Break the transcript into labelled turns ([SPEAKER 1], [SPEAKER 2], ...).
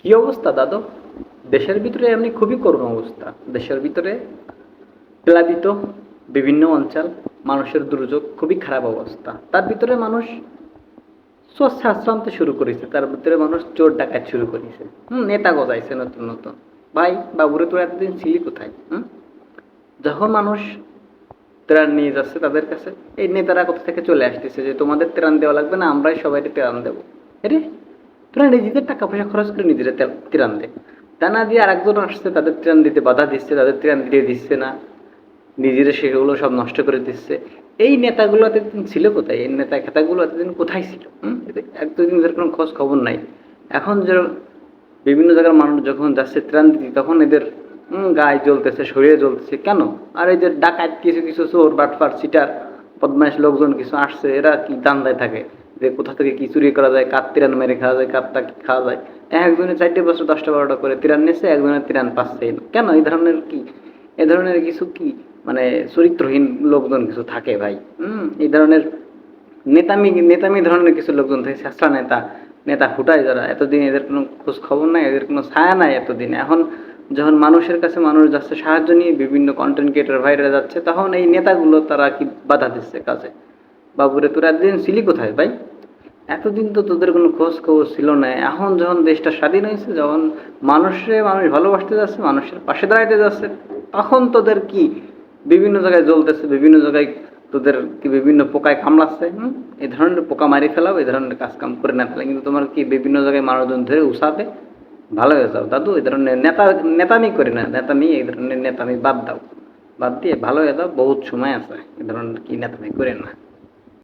[SPEAKER 1] কি অবস্থা, দাদু? দেশের ভিতরে এমনি খুবই করুণ অবস্থা। দেশের ভিতরে প্লাবিত বিভিন্ন অঞ্চল, মানুষের দুর্যোগ খুবই খারাপ অবস্থা। তার ভিতরে মানুষ স্বচ্ছ আশ্রামতে শুরু করেছে। তার ভিতরে মানুষ চোর ডাকাত শুরু করেছে। হুম, নেতা গজাইছে নতুন নতুন। ভাই, বাবুরে তোরা এতদিন ছিলি কোথায়, হুম? যখন মানুষ ত্রাণ নিয়ে যাচ্ছে তাদের কাছে, এই নেতারা কোথা থেকে চলে আসতেছে যে তোমাদের ত্রাণ দেওয়া লাগবে না, আমরাই সবাই ত্রাণ দেবো। আরে তোরা নিজেদের টাকা পয়সা খরচ করে নিজেরা ত্রাণ দে। তা না দিয়ে আরেকজন আসছে, তাদের ত্রাণ দিতে বাধা দিচ্ছে, তাদের ত্রাণ দিয়ে দিচ্ছে না। নিজেরা সেগুলো সব নষ্ট করে দিচ্ছে। এই নেতাগুলো এতদিন ছিল কোথায়? এই নেতা খেতাগুলো এতদিন কোথায় ছিল? এক দুদিন এদের কোনো খোঁজ খবর নাই। এখন যে বিভিন্ন জায়গার মানুষ যখন যাচ্ছে ত্রাণ দিতে, তখন এদের গায়ে জ্বলতেছে, শরীরে জ্বলতেছে। কেন? আর এই যে ডাকাত কিছু কিছু চোর বাটফার সিটার বদমাইশ লোকজন কিছু আসছে, এরা কি দান্দায় থাকে? যে কোথা থেকে কি চুরি করা যায়, কার তিরান মেরে খাওয়া যায় কারটা খাওয়া যায়। একজনের চারটে বছর দশটা বারোটা করে তিরান নিচ্ছে একজনের তিরান পাচ্ছে কেন? এই ধরনের কি? এ ধরনের কিছু কি? মানে চরিত্রহীন লোকজন কিছু থাকে ভাই। হুম? এই ধরনের নেতামি নেতামি ধরনের কিছু লোকজন থাকে, শেষরা নেতা নেতা ফুটায় যারা। এতদিন এদের কোনো খোঁজ খবর নাই, এদের কোনো ছায়া নাই এতদিন। এখন যখন মানুষের কাছে মানুষ যাচ্ছে, সাহায্য নিয়ে বিভিন্ন কন্টেন্ট ক্রিয়েটার ভাইরা যাচ্ছে, তখন এই নেতাগুলো তারা কি বাধা দিচ্ছে কাজে? বাবুরে, তোরা এতদিন ছিলি কোথায় ভাই? এতদিন তো তোদের কোনো খোঁজ খবর ছিল না। এখন যখন দেশটা স্বাধীন হয়েছে, যখন মানুষে মানুষ ভালোবাসতে যাচ্ছে, মানুষের পাশে দাঁড়াইতে যাচ্ছে, তখন তোদের কি বিভিন্ন জায়গায় জ্বলতেছে, বিভিন্ন জায়গায় তোদের কি বিভিন্ন পোকায় কামড়াচ্ছে, হুম? এই ধরনের পোকা মারি ফেলাও এই ধরনের কাজ কাম করে না ফেলে। কিন্তু তোমার কি বিভিন্ন জায়গায় মানুষজন ধরে উসাবে? ভালো হয়ে যাও। দাদু এই ধরনের নেতা, নেতামি করে না। নেতামি এই ধরনের নেতামি বাদ দাও। বাদ দিয়ে ভালো হয়ে যাও, বহুত সময় আছে। এই ধরনের কি নেতামি করে না।